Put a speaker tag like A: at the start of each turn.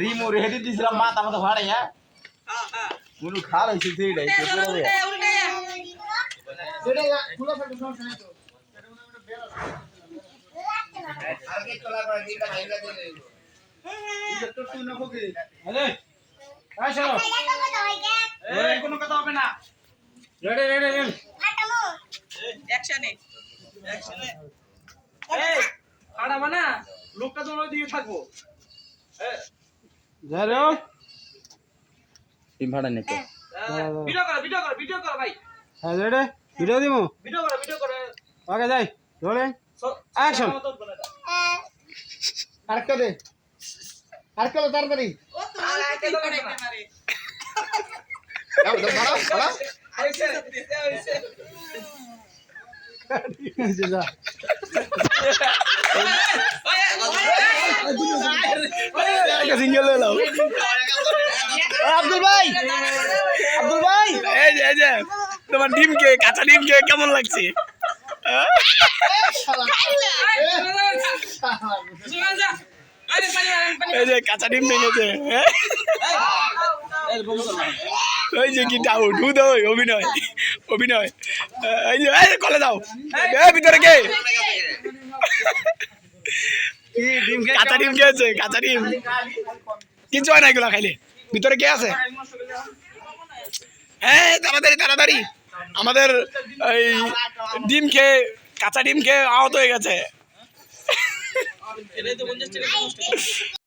A: Rimu ready দিছিলাম মাথা মাথা ভাড়াই হ্যাঁ মুনু খাল হইছে সেইটাই আরে আয় চলো এই কোনো কথা হবে না রেডি রেডি রেডি
B: অ্যাকশনে
C: এই খাড়াবা না লোকটা তো ওই দিকে থাকবো
A: যারো টিম ভাড়া নেই তো
C: ভিডিও করো ভিডিও করো ভিডিও করো ভাই।
A: হ্যাঁ রেডি ভিডিও দিমু?
C: ভিডিও করো ভিডিও করো।
A: ওকে যাই। রোলিং। আরেকটা দে। আরেকটা তাড়াতাড়ি।
B: ও তো আইতে করে মারে।
A: দাও দাও ভাড়া ভাড়া।
C: হয়েছে।
A: যা। একটা সিঙ্গেল লাও আব্দুল ভাই আব্দুল ভাই।
D: এই যে এই যে, তোমার ডিমকে কাঁচা ডিমকে কেমন লাগছে? এই যে, কাঁচা ডিম ভেঙেছে হ্যাঁ? ওই যে কি ডাউট হু ওই অভিনয় অভিনয়। এই যে কলে এই ভিতরে কে? কাঁচা ডিম খেয়েছে কাঁচা ডিম। কিছু হয় না এগুলো খাইলে। ভিতরে কে আছে? হ্যাঁ তাড়াতাড়ি তাড়াতাড়ি। আমাদের এই ডিম খেয়ে কাঁচা ডিম খেয়ে আহত হয়ে গেছে।